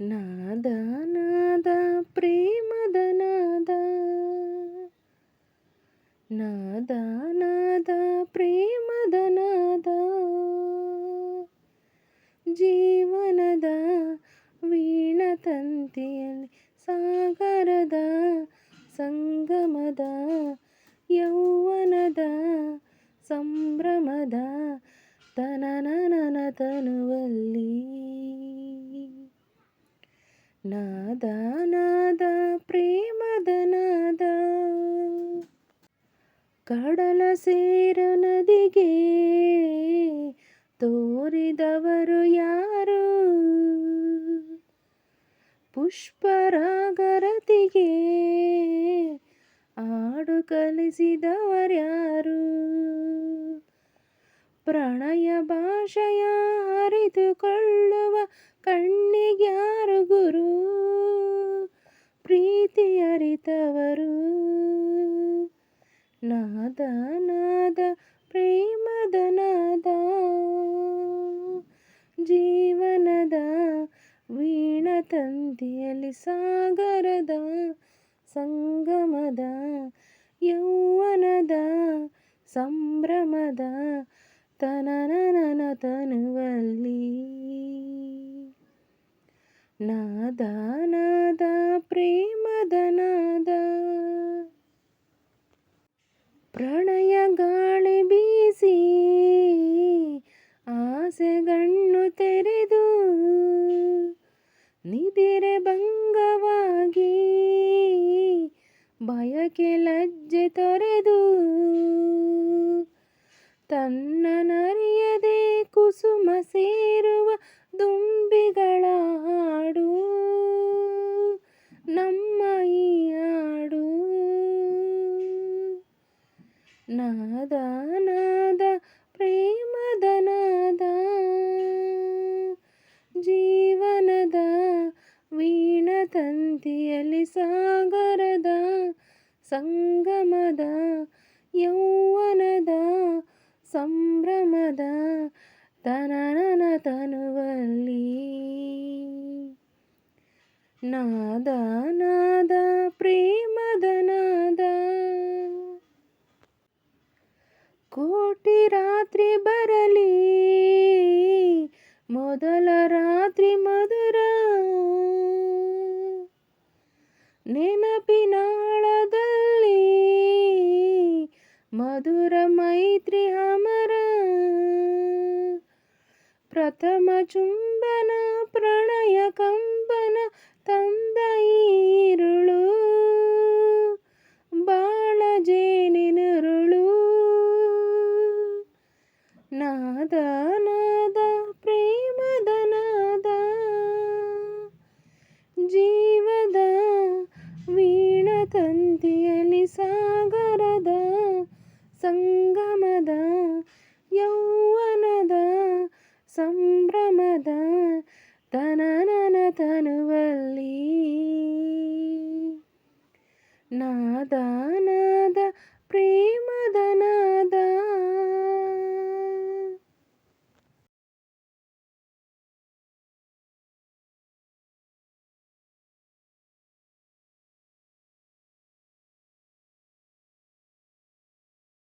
ನಾದ ನಾದ ಪ್ರೇಮದ ನಾದ ನಾದ ನಾದ ಪ್ರೇಮದ ನಾದ ಜೀವನದ ವೀಣತಂತಿಯಲ್ಲಿ ಸಾಗರದ ಸಂಗಮದ, ಯೌವನದ ಸಂಭ್ರಮದ ತನನನ ತನುವಲ್ಲಿ ನಾದ ನಾದ ಪ್ರೇಮದ ನಾದ. ಕಡಲ ಸೇರ ನದಿಗೆ ತೋರಿದವರು ಯಾರು? ಪುಷ್ಪರಾಗರತಿಗೆ ಹಾಡು ಕಲಿಸಿದವರ್ಯಾರು? ಪ್ರಣಯ ಭಾಷೆಯ ಅರಿತುಕೊಳ್ಳುವ ಕಣ್ಣಿಗ್ಯಾರು ಗುರು? ಪ್ರೀತಿ ಅರಿತವರು? ನಾದ ನಾದ, ಪ್ರೇಮದ ನಾದ. ಜೀವನದ ವೀಣ ತಂತಿಯಲ್ಲಿ ಸಾಗರದ ಸಂಗಮದ, ಯೌವನದ, ಸಂಭ್ರಮದ ತನನನ ತನುವಲ್ಲಿ ನಾದ ನಾದ ಪ್ರೇಮದ ನಾದ ಪ್ರಣಯ ಗಾಳಿ ಬೀಸಿ, ಆಸೆಗಣ್ಣು ತೆರೆದು, ನಿದಿರೆ ಭಂಗವಾಗಿ ಬಯಕೆ ಲಜ್ಜೆ ತೊರೆದು. ತನ್ನ ನರಿಯದೆ ಕುಸುಮ ಸೇರುವ ದುಂಬಿಗಳ ಹಾಡು. ನಮ್ಮ ಈ ಹಾಡು. ನಾದ ನಾದ, ಪ್ರೇಮದ ನಾದ. ಜೀವನದ ವೀಣತಂತಿಯಲ್ಲಿ ಸಾಗರದ ಸಂಗಮದ ಯೌವನದ ಸಂಭ್ರಮದ ತನನನ ತನುವಲ್ಲಿ. ನಾದ ನಾದ ಪ್ರೇಮದ ನಾದ. ಕೋಟಿ ರಾತ್ರಿ ಬರಲಿ ಮೊದಲ ರಾತ್ರಿ ಮಧುರ. ನೆನಪಿನಾಳದಲ್ಲಿ ಮಧುರ ಮೈತ್ರಿ ಅಮರ. ಪ್ರಥಮ ಚುಂಬನ ಪ್ರಣಯ ಕಂಬನ ತಂದ ಈರುಳು. ಬಾಳ ಜೇನಿನರುಳು ನಾದ ನಾದ ಪ್ರೇಮದ ನಾದ. ಜೀವದ ವೀಣತಂತಿಯಲ್ಲಿ ಸಾಗರದ ಸಂಗಮದ ಯೌವನದ ಸಂಭ್ರಮದ ತನನನ ತನುವಲ್ಲಿ. ನಾದ